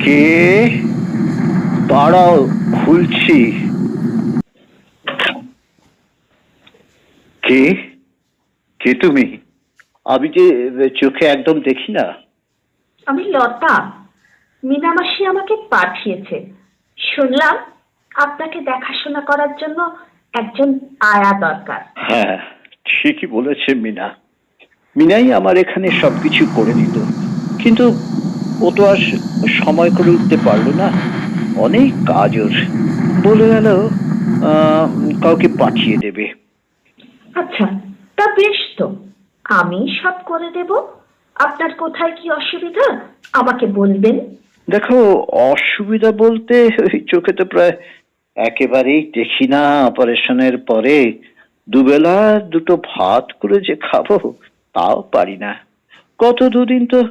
কে? দাঁড়াও খুলছি। কে? কে তুমি? আমি যে চোখে একদম দেখি না। আমি লতা। মিনামাসি আমাকে পাঠিয়েছে। শুনলাম আপনাকে দেখাশোনা করার জন্য একজন আয়া দরকার। হ্যাঁ ঠিকই বলেছে মিনা। মিনাই আমার এখানে সবকিছু করে নিত কিন্তু ও তো আর সময় করে উঠতে পারল না। অনেক কাজ ওর। বলে গেল আহ, কাউকে পাঠিয়ে দেবে। আচ্ছা তা বেশ তো। আমি সব করে দেব। আপনার কোথায় কি অসুবিধা? আমাকে বলবেন। দেখো অসুবিধা বলতে ওই চোখে তো প্রায় একেবারেই দেখি না। অপারেশনের পরে দুবেলা দুটো ভাত করে যে খাব তাও পারি না। গত দুদিন তো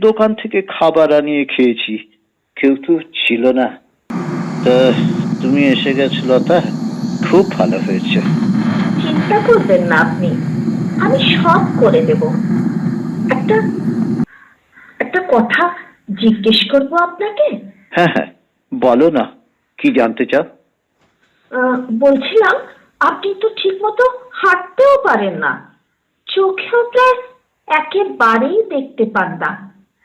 দোকান থেকে খাবার আনিয়ে খেয়েছি। কেউ তো ছিল না। তা তুমি এসে গেছো লতা? খুব ভালো হয়েছে। চিন্তা করবেন না আপনি। আমি সব করে দেব। একটা একটা কথা জিজ্ঞেস করব আপনাকে? হ্যাঁ হ্যাঁ বলো না। কি জানতে চাও? বলছিলাম আপনি তো ঠিক মতো হাঁটতেও পারেন না। চোখেও প্রায় একেবারেই দেখতে পান না।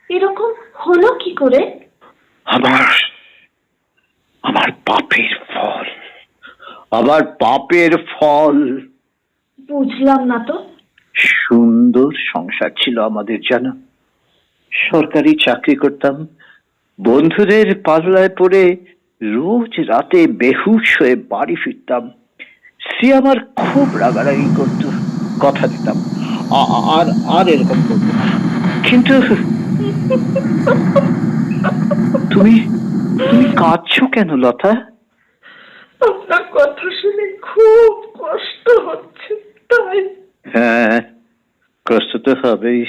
এরকম হলো কি করে? আমার আমার পাপের ফল। আমার পাপের ফল। বুঝলাম না তো। সুন্দর সংসার ছিল আমাদের জানো। সরকারি চাকরি করতাম। বন্ধুদের পাল্লায় পড়ে রোজ রাতে বেহুশ হয়ে বাড়ি ফিরতাম। সে আমার খুব রাগারাগি করত। কথা দিতাম। আর আর এরকম করতো কিন্তু তুমি তুমি কাঁদছো কেন লতা? আপনার কথা শুনে খুব কষ্ট হচ্ছে তাই। হ্যাঁ কষ্ট তো হবেই।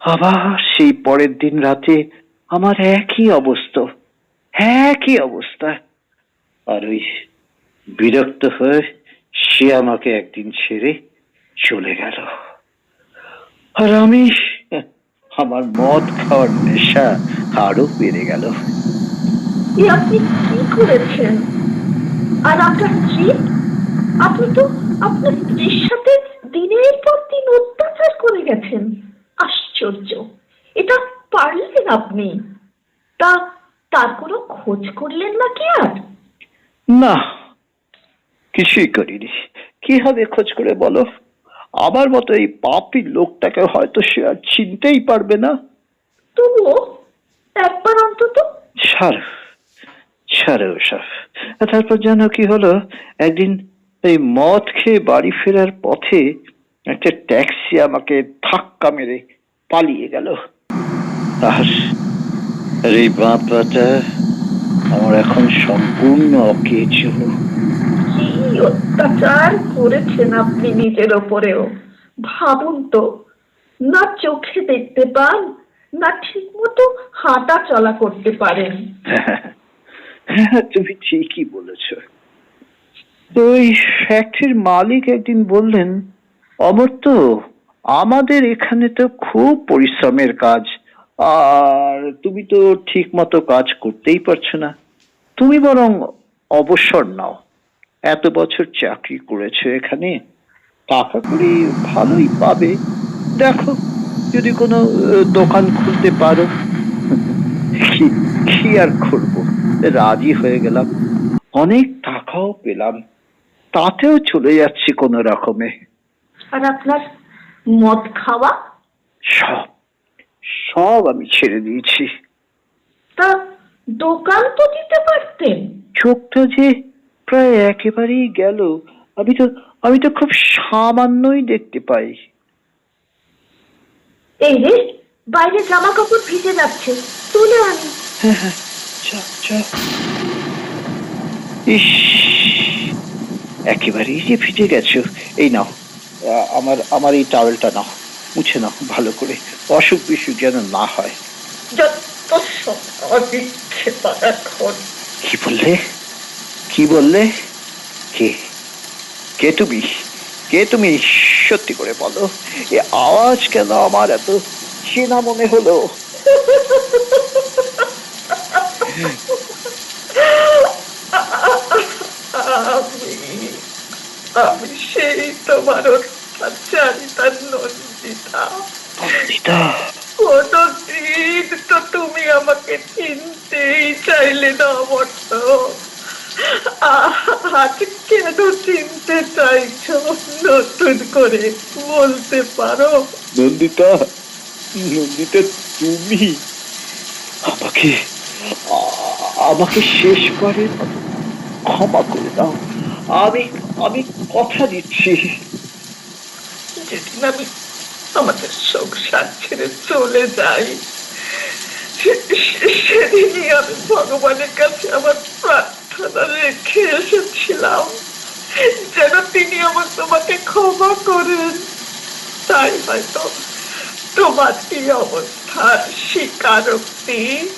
আবার সেই পরের দিন রাতে আমার একই অবস্থা একই অবস্থা। আর ওই বিরক্ত হয়ে সে আমাকে একদিন ছেড়ে চলে গেল। আর আমি আমার মদ খাওয়ার নেশা আরও বেড়ে গেল। এ আপনি কি করেছেন? আর আপনার স্ত্রী? আপনি তো আপনার স্ত্রীর সাথে দিনের পর দিন অত্যাচার করে গেছেন। আশ্চর্য। এটা পারলেন আপনি? তা তার কোনো খোঁজ করলেন না কি আর? না কিছুই করিনি। কি হবে খোঁজ করে বলো? আমার মতো এই পাপি লোকটাকে হয়তো সে আর চিনতেই পারবে না। তবুও একবার অন্তত। ছাড় ছাড়ে ওসব। তারপর জানো কি হলো একদিন এই মদ খেয়ে বাড়ি ফেরার পথে একটা ট্যাক্সি আমাকে ধাক্কা মেরে পালিয়ে গেল। আর এই বাঁপাটা আমার এখন সম্পূর্ণ অকেজো। অত্যাচার করেছেন আপনি নিজের ওপরেও, ভাবুন তো, না চোখে দেখতে পান, না ঠিক মতো হাঁটা চলা করতে পারেন। হ্যাঁ তুমি ঠিকই বলেছ। তো ওই ফ্যাক্টরির মালিক একদিন বললেন অমর্ত আমাদের এখানে তো খুব পরিশ্রমের কাজ, আর তুমি তো ঠিক মতো কাজ করতেই পারছ না। তুমি বরং অবসর নাও। এত বছর চাকরি করেছ এখানে? টাকা করি ভালোই পাবে। দেখো যদি কোনো দোকান খুলতে পারো। কি আর করব? রাজি হয়ে গেলাম। অনেক টাকাও পেলাম। তাতেও চলে যাচ্ছি কোনো রকমে। আর আপনার মদ খাওয়া? সব সব আমি ছেড়ে দিয়েছি। তা দোকান তো দিতে পারতেন। চোখটা যে প্রায় একেবারেই গেল। আমি তো আমি তো খুব সামান্যই দেখতে পাই। এই রে বাইরে জামা কাপড় ভিজে যাচ্ছে। তুলে আনি। হ্যাঁ হ্যাঁ চা চা ইস একেবারেই যে ভিজে গেছো। এই নাও আমার আমার এই টাওয়েলটা নাও মুছে নাও ভালো করে। অসুখ বিসুখ যেন না হয়। কি বললে? কি বললে? কে? কে তুমি? কে তুমি? সত্যি করে বলো। এ আওয়াজ কেন আমার এত চেনা মনে হলো? আমি আমি সেই তোমার অত্যাচারিতা নন্দিতা। নন্দিতা? কোনদিন তো তুমি আমাকে চিনতেই চাইলে না অমর্ত কেন চিনতে নতুন করে বলতে পারো নন্দিতা নন্দিতা, তুমি আমাকে আমাকে ক্ষমা করে দাও। আমি আমি কথা দিচ্ছি। যেদিন আমি আমাদের সংসার ছেড়ে চলে যাই সেদিনই আমি ভগবানের কাছে আমার প্রার্থনা রেখে এসেছিলাম। যেন তিনি আমার তোমাকে ক্ষমা করেন। তাই হয়তো তোমার এই অবস্থার স্বীকারোক্তি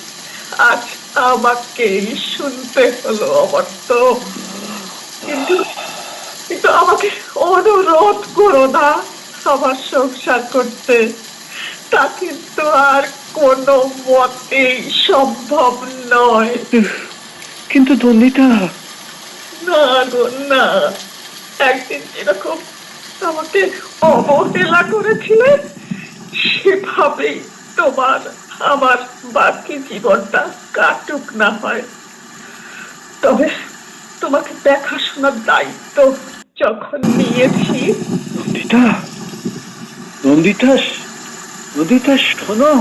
আজ আমাকেই শুনতে হলো আমার তো কিন্তু কিন্তু আমাকে অনুরোধ করো না আমার সংসার করতে। তা কিন্তু আর কোনো মতেই সম্ভব নয়। কিন্তু নন্দিতা না গো না। একদিন যেরকম আমাকে অবহেলা করেছিলে সেভাবেই তোমার আমার বাকি জীবনটা কাটুক না হয়। তবে তোমাকে দেখাশোনার দায়িত্ব যখন নিয়েছি। নন্দিতা নন্দিতা নন্দিতা শোনো।